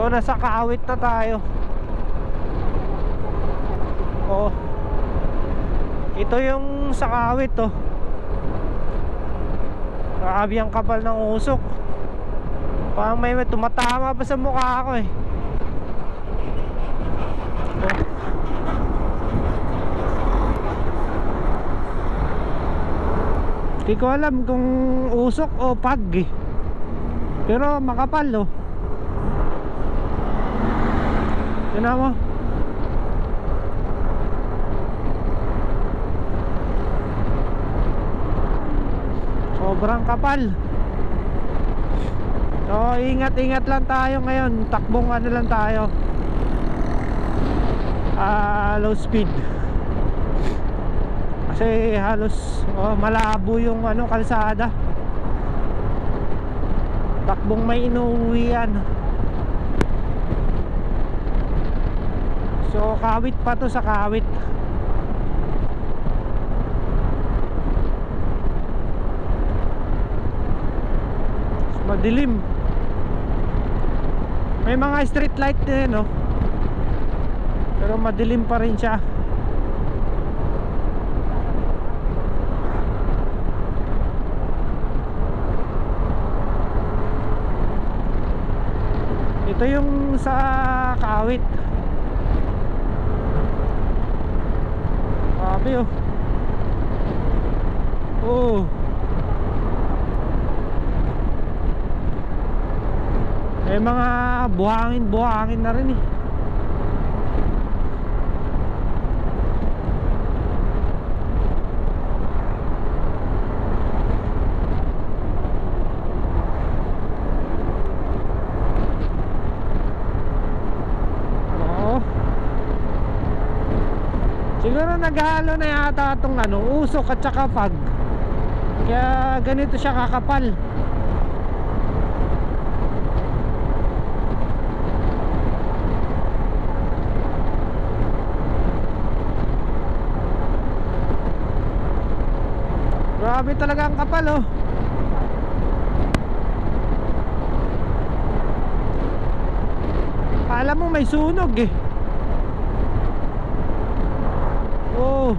So nasa kaawit na tayo. Oh. Ito yung sa kaawit oh. Grabe ang kapal ng usok. Parang may tumatama pa sa mukha ako eh. Oh. Di ko alam kung usok o pag eh. Pero makapal oh. Tignan mo. Sobrang kapal. So, ingat-ingat lang tayo ngayon. Takbong ano lang tayo. Ah, low speed. Kasi halos oh, malabo yung ano kalsada. Takbong may inuwian. So, kawit pa to sa kawit. madilim. May mga street light din no? Pero madilim pa rin siya. Ito yung sa kawit grabe oh May mga buhangin-buhangin na rin eh. Siguro naghalo na yata itong ano, usok at saka fog. Kaya ganito siya kakapal. Grabe talaga ang kapal oh. Alam mo may sunog eh. Oh.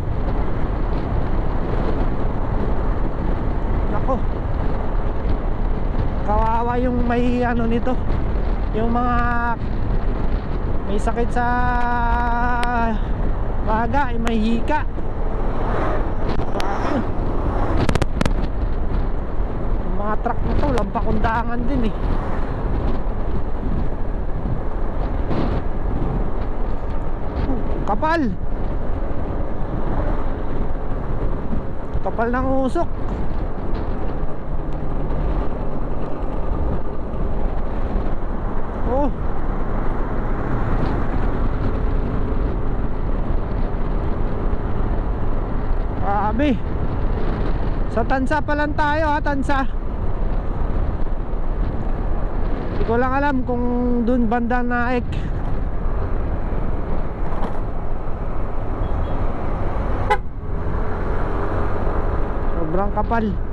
Nako. Kawawa yung may ano nito. Yung mga may sakit sa baga, may hika. Grabe. Yung mga truck na to, lampakundangan din eh. Kapal. Kapal ng usok. Oh. Grabe. Sa Tansa pa lang tayo ha, Tansa. Hindi ko lang alam kung dun banda naik. Sobrang kapal.